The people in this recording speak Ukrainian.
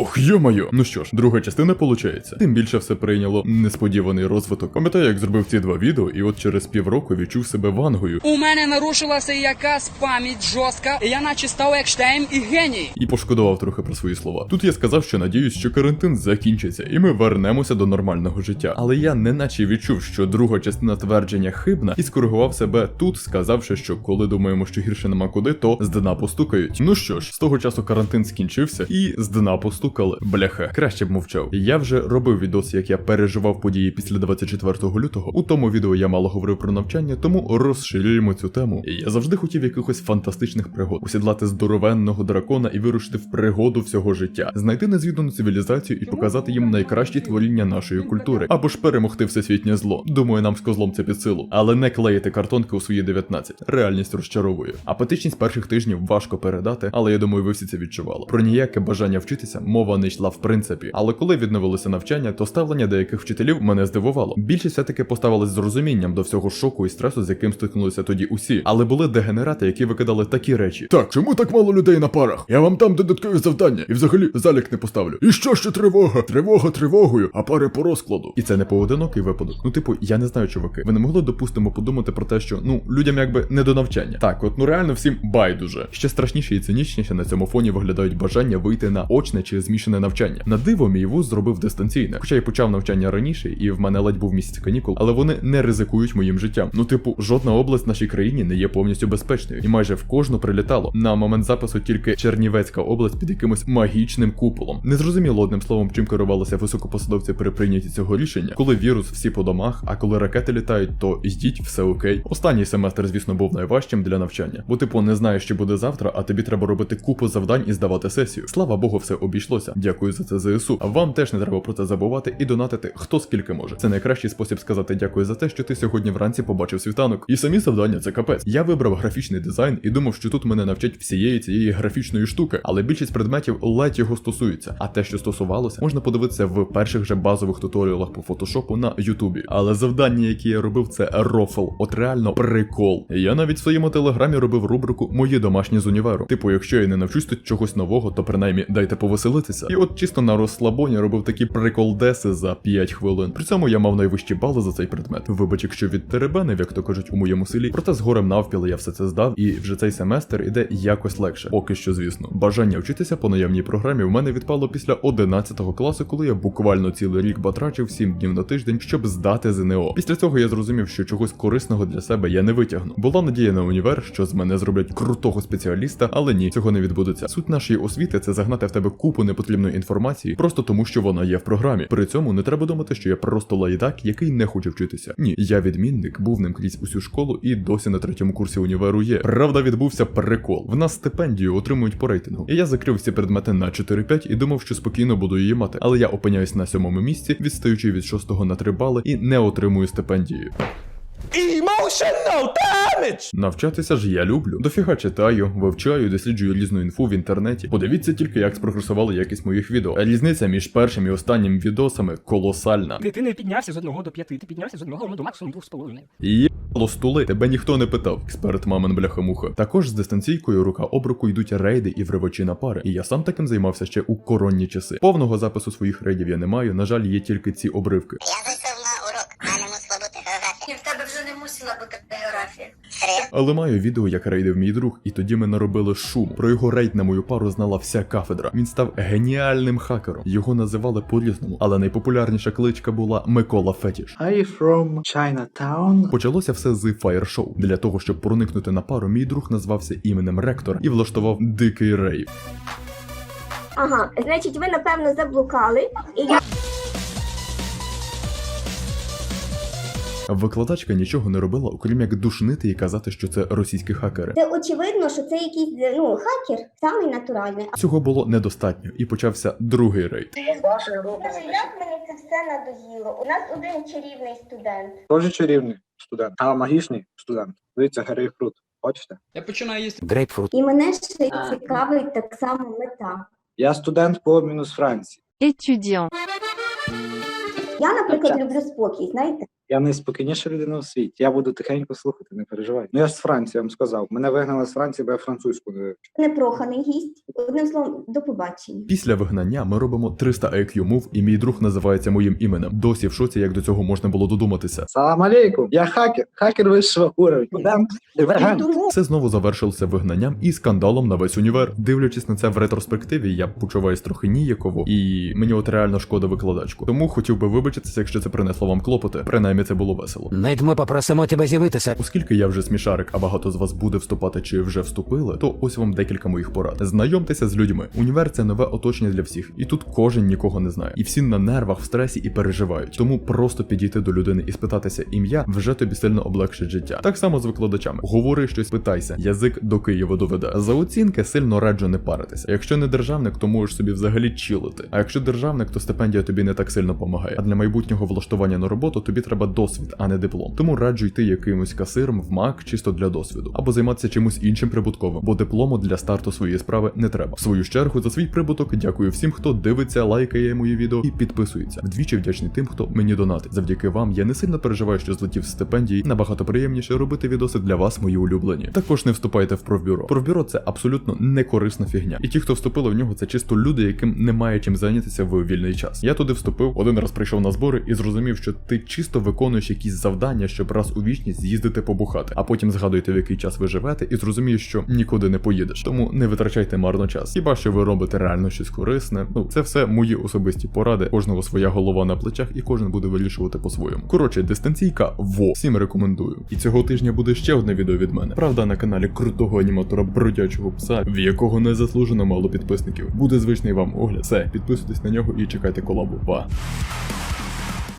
Ох, йо-моє! Ну що ж, друга частина получається. Тим більше все прийняло несподіваний розвиток. Пам'ятаю, як зробив ці два відео, і от через півроку відчув себе вангою. У мене нарушилася якась пам'ять жорстка, і я наче став Екштейн і геній. І пошкодував трохи про свої слова. Тут я сказав, що надіюсь, що карантин закінчиться, і ми вернемося до нормального життя. Але я неначе відчув, що друга частина твердження хибна, і скоригував себе тут, сказавши, що коли думаємо, що гірше нема куди, то з дна постукають. Ну що ж, з того часу карантин скінчився, і з дна постукали. Бляха, краще б мовчав. Я вже робив відос, як я переживав події після 24 лютого. У тому відео я мало говорив про навчання, тому розширюємо цю тему. Я завжди хотів якихось фантастичних пригод, усідлати здоровенного дракона і вирушити в пригоду всього життя, знайти незвідану цивілізацію і показати їм найкращі творіння нашої культури, або ж перемогти всесвітнє зло. Думаю, нам з козлом це під силу, але не клеїти картонки у свої 19. Реальність розчаровує. Апатичність перших тижнів важко передати, але я думаю, ви всі це відчували. Про ніяке бажання вчитися мова не йшла в принципі. Але коли відновилося навчання, то ставлення деяких вчителів мене здивувало. Більшість все-таки поставились з розумінням до всього шоку і стресу, з яким стикнулися тоді усі. Але були дегенерати, які викидали такі речі. Так, чому так мало людей на парах? Я вам дам додаткові завдання, і взагалі залік не поставлю. І що ще тривога? Тривога тривогою, а пари по розкладу. І це не поодинокий випадок. Ну, типу, я не знаю, чуваки. Ви не могли допустимо подумати про те, що ну людям якби не до навчання. Так, от ну реально всім байдуже. Ще страшніше і цинічніше на цьому фоні виглядають бажання вийти на очне чи змішане навчання. На диво, мій вуз зробив дистанційне. Хоча я почав навчання раніше, і в мене ледь був місяць канікул, але вони не ризикують моїм життям. Ну, типу, жодна область в нашій країні не є повністю безпечною, і майже в кожну прилітало. На момент запису тільки Чернівецька область під якимось магічним куполом. Незрозуміло одним словом, чим керувалися високопосадовці при прийнятті цього рішення, коли вірус всі по домах, а коли ракети літають, то йдіть, все окей. Останній семестр, звісно, був найважчим для навчання, бо типу не знаєш, що буде завтра, а тобі треба робити купу завдань і здавати сесію. Слава Богу, все обійшлося. Дякую за це ЗСУ. Вам теж не треба про це забувати і донатити хто скільки може. Це найкращий спосіб сказати дякую за те, що ти сьогодні вранці побачив світанок. І самі завдання це капець. Я вибрав графічний дизайн і думав, що тут мене навчать всієї цієї графічної штуки, але більшість предметів ледь його стосуються. А те, що стосувалося, можна подивитися в перших же базових туторіалах по фотошопу на Ютубі. Але завдання, які я робив, це рофл. От реально прикол. Я навіть в своєму телеграмі робив рубрику Мої домашні з універу. Типу, якщо я не навчусь тут чогось нового, то принаймні дайте повеселитися. І от чисто на розслабоні робив такі приколдеси за 5 хвилин. При цьому я мав найвищі бали за цей предмет. Вибач, якщо від теребенив, як то кажуть у моєму селі. Проте з горем навпіл я все це здав, і вже цей семестр іде якось легше. Поки що, звісно. Бажання вчитися по наявній програмі в мене відпало після 11 класу, коли я буквально цілий рік батрачив 7 днів на тиждень, щоб здати ЗНО. Після цього я зрозумів, що чогось корисного для себе я не витягну. Була надія на універ, що з мене зроблять крутого спеціаліста, але ні, цього не відбудеться. Суть нашої освіти це загнати в тебе купу непотрібної інформації, просто тому що вона є в програмі. При цьому не треба думати, що я просто лайдак, який не хоче вчитися. Ні, я відмінник, був ним крізь усю школу і досі на третьому курсі універу є. Правда, відбувся прикол. В нас стипендію отримують по рейтингу. І я закрив всі предмети на 4-5 і думав, що спокійно буду її мати. Але я опиняюсь на сьомому місці, відстаючи від шостого на 3 бали і не отримую стипендію. Emotional damage! Навчатися ж я люблю. Дофіга читаю, вивчаю, досліджую різну інфу в інтернеті. Подивіться тільки, як спрогресувала якість моїх відео. А різниця між першим і останнім відосами колосальна. Ти, ти не піднявся з одного до п'яти, ти піднявся з одного до максимум двох з половиною. Єбало стули, тебе ніхто не питав, експерт мамин бляхамуха. Також з дистанційкою рука об руку йдуть рейди і вривачі на пари. І я сам таким займався ще у коронні часи. Повного запису своїх рейдів я не маю. На жаль, є тільки ці обривки. Я мусила бути географія. Але маю відео, як рейдив мій друг, і тоді ми наробили шум. Про його рейд на мою пару знала вся кафедра. Він став геніальним хакером. Його називали по-різному, але найпопулярніша кличка була Микола Фетіш. You from Chinatown? Почалося все з фаєр-шоу. Для того, щоб проникнути на пару, мій друг назвався іменем ректора і влаштував дикий рейв. Ага, значить, ви напевно заблукали, і я Викладачка нічого не робила, окрім як душнити і казати, що це російські хакери. це очевидно, що це якийсь ну хакер, самий натуральний. Цього було недостатньо, і почався другий рейд. Скажи, як мені це все надоїло? У нас один чарівний студент. Дуже чарівний студент, а магічний студент. Дивіться, грейпфрут. Хочете? Я починаю їсти. Grapefruit. І мене ще цікавить так само мета. Я студент по обміну з Франції. Étudiant. Я, наприклад, люблю спокій, знаєте? Я найспокійніша людина у світі. Я буду тихенько слухати, не переживай. Ну я ж з Франції я вам сказав. Мене вигнали з Франції, бо я французьку не вивчив. Непроханий гість. Одним словом, до побачення. Після вигнання ми робимо 300 IQ мов, і мій друг називається моїм іменем. Досі в шоці, як до цього можна було додуматися. Салам алейкум! Я хакер, хакер вищого уровня. Це знову завершилося вигнанням і скандалом на весь універ. Дивлячись на це в ретроспективі, я почуваюсь трохи ніяково, і мені от реально шкода викладачку. Тому хотів би вибачитися, якщо це принесло вам клопоти. Принаймні це було весело. Навіть ми попросимо тебе з'явитися. Оскільки я вже смішарик, а багато з вас буде вступати чи вже вступили, то ось вам декілька моїх порад. Знайомтеся з людьми. Універ це нове оточення для всіх, і тут кожен нікого не знає. І всі на нервах, в стресі і переживають. Тому просто підійти до людини і спитатися ім'я вже тобі сильно облегшить життя. Так само з викладачами. Говори щось, питайся. Язик до Києва доведе. За оцінки сильно раджу не паритися. Якщо не державник, то можеш собі взагалі чилити. А якщо державник, то стипендія тобі не так сильно допомагає. А для майбутнього влаштування на роботу тобі треба досвід, а не диплом. Тому раджу йти якимось касиром в МАК чисто для досвіду, або займатися чимось іншим прибутковим, бо диплому для старту своєї справи не треба. В свою чергу за свій прибуток дякую всім, хто дивиться, лайкає мої відео і підписується. Вдвічі вдячний тим, хто мені донатить. Завдяки вам я не сильно переживаю, що злетів з стипендії. Набагато приємніше робити відоси для вас, мої улюблені. Також не вступайте в профбюро. Профбюро це абсолютно не корисна фігня. І ті, хто вступили в нього, це чисто люди, яким немає чим зайнятися в вільний час. Я туди вступив, один раз прийшов на збори і зрозумів, що ти чисто виконуєш якісь завдання, щоб раз у вічність з'їздити побухати, а потім згадуєте, в який час ви живете, і зрозумієш, що нікуди не поїдеш. Тому не витрачайте марно час. Хіба що ви робите реально щось корисне? Ну це все мої особисті поради. Кожного своя голова на плечах, і кожен буде вирішувати по-своєму. Коротше, дистанційка во всім рекомендую. І цього тижня буде ще одне відео від мене. Правда, на каналі крутого аніматора бродячого пса, в якого незаслужено мало підписників. Буде звичний вам огляд. Все, підписуйтесь на нього і чекайте колабу. Па.